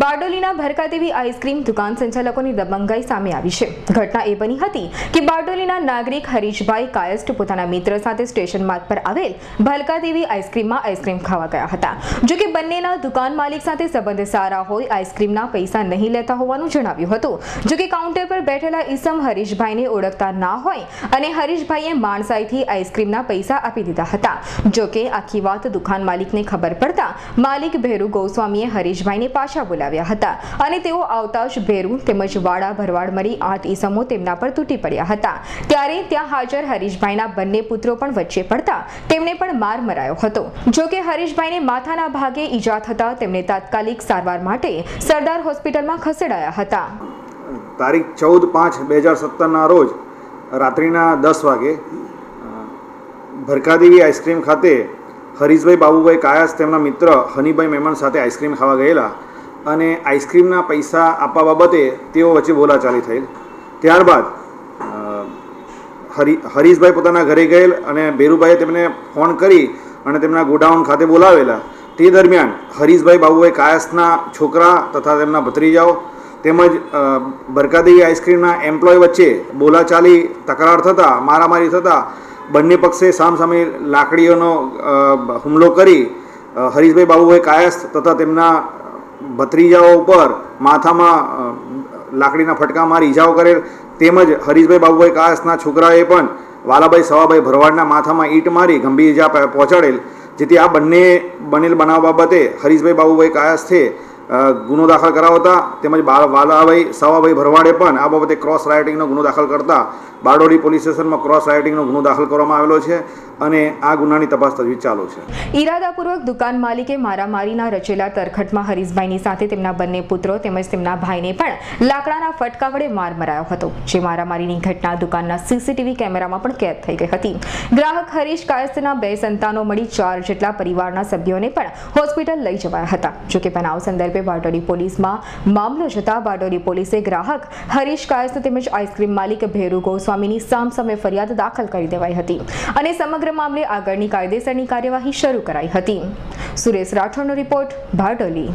બારડોલીના ભરકાદેવી ice cream દુકાન સંચાલકોની દબંગાઈ સામે આવી છે. ઘટના એ બની હતી કે બારડોલીના નાગરિક હરીશભાઈ કાયસ્ટ પોતાના મિત્ર સાથે સ્ટેશન માર્ગ પર આવેલ ભલકાદેવી આઈસ્ક્રીમમાં આઈસ્ક્રીમ ખાવા ગયા હતા. જો કે બંનેના દુકાન માલિક સાથે સંબંધ સારા હોય આઈસ્ક્રીમના પૈસા નહીં લેતા હોવાનું જણાવ્યું હતું. જો કે કાઉન્ટર પર બેઠેલા ઈસમ હરીશભાઈને ઓળખતા ના હોય અને હરીશભાઈએ માણસાઈથી આઈસ્ક્રીમના પૈસા આપી દીધા હતા. જો કે આખી વાત દુકાન માલિકને ખબર પડતા માલિક ભેરુ ગોસ્વામીએ હરીશભાઈને પાછા બોલાવ્યા. હતા અને તેઓ આવતા જ ભેરુ તેમજ વાડા ભરવાડ મળી આઠ ઈસમો તેમના પર તૂટી પડ્યા હતા. ત્યારે ત્યાં હાજર હરીશભાઈના બંને પુત્રો પણ વચ્ચે પડતા તેમને પણ માર મરાયો હતો. જો કે હરીશભાઈને માથાના ભાગે ઈજા થતા તેમને તાત્કાલિક સારવાર માટે સરદાર હોસ્પિટલમાં ખસેડાયા હતા. તારીખ ચૌદ પાંચ બે હજાર સત્તરના રોજ રાત્રિના દસ વાગે ભરકાદેવી આઈસ્ક્રીમ ખાતે હરીશભાઈ બાબુભાઈ કાયાસ તેમના મિત્ર હનીભાઈ મહેમાન સાથે આઈસ્ક્રીમ ખાવા ગયેલા. અને આઈસ્ક્રીમના પૈસા આપવા બાબતે તેઓ વચ્ચે બોલાચાલી થયેલ ત્યારબાદ હરી, હરીશભાઈ પોતાના ઘરે ગયેલ અને ભેરુભાઈએ તેમને ફોન કરી અને તેમના ગોડાઉન ખાતે બોલાવેલા. તે દરમિયાન હરીશભાઈ બાબુએ કાયસના છોકરા તથા તેમના ભત્રીજાઓ તેમજ બરકાદેવી આઈસ્ક્રીમના એમ્પ્લોય વચ્ચે બોલાચાલી, તકરાર થતાં, મારામારી થતાં બંને પક્ષે સામસામે લાકડીઓનો હુમલો કરી હરીશભાઈ બાબુભાઈ કાયસ તથા તેમના ભત્રીજાઓ ઉપર માથામાં લાકડીના ફટકા મારી ઈજાઓ કરેલ તેમજ હરીશભાઈ બાબુભાઈ કાસના છોકરાએ પણ વાલાભાઈ સવાભાઈ ભરવાડના માથામાં ઈંટ મારી ગંભીર પ- પહોંચાડેલ, જેથી આ બંને બનેલ બનાવ બાબતે હરીશભાઈ બાબુભાઈ કાયસથી ગુનો દાખલ કરાવતા તેમજ વાલાભાઈ સવાભાઈ ભરવાડે પણ આ બાબતે ક્રોસ રાઇટિંગનો ગુનો દાખલ કરતા બારડોલી પોલીસ સ્ટેશનમાં ક્રોસ રાઇટિંગનો ગુનો દાખલ કરવામાં આવેલો છે અને આ ગુનાની તપાસ તજવીજ ચાલુ છે. ઈરાદાપૂર્વક દુકાન માલિકે મારામારીના રચેલા તરખટમાં હરીશભાઈની સાથે તેમના બંને પુત્રો તેમજ તેમના ભાઈને પણ લાકડાના ફટકા વડે માર મરાયો હતો, જે મારામારીની ઘટના દુકાનના સીસીટીવી કેમેરામાં પણ કેદ થઈ ગઈ હતી. ગ્રાહક હરીશ કાયસ્થના બે સંતાનો મળી ચાર જેટલા પરિવારના સભ્યોને પણ હોસ્પિટલ લઈ જવાયા હતા, જોકે બનાવ સંદર્ભે બારડોલી પોલીસમાં મામલો જતા બારડોલી પોલીસે ગ્રાહક હરીશ કાયસ્થ તેમજ આઈસ્ક્રીમ માલિક ભેરુ ગોસ્વામીની સામસામે ફરિયાદ દાખલ કરી દેવાઈ હતી અને સમગ્ર મામલે આગળની કાયદેસરની કાર્યવાહી શરૂ કરાઈ હતી. સુરેશ રાઠોડનો રિપોર્ટ બારડોલી.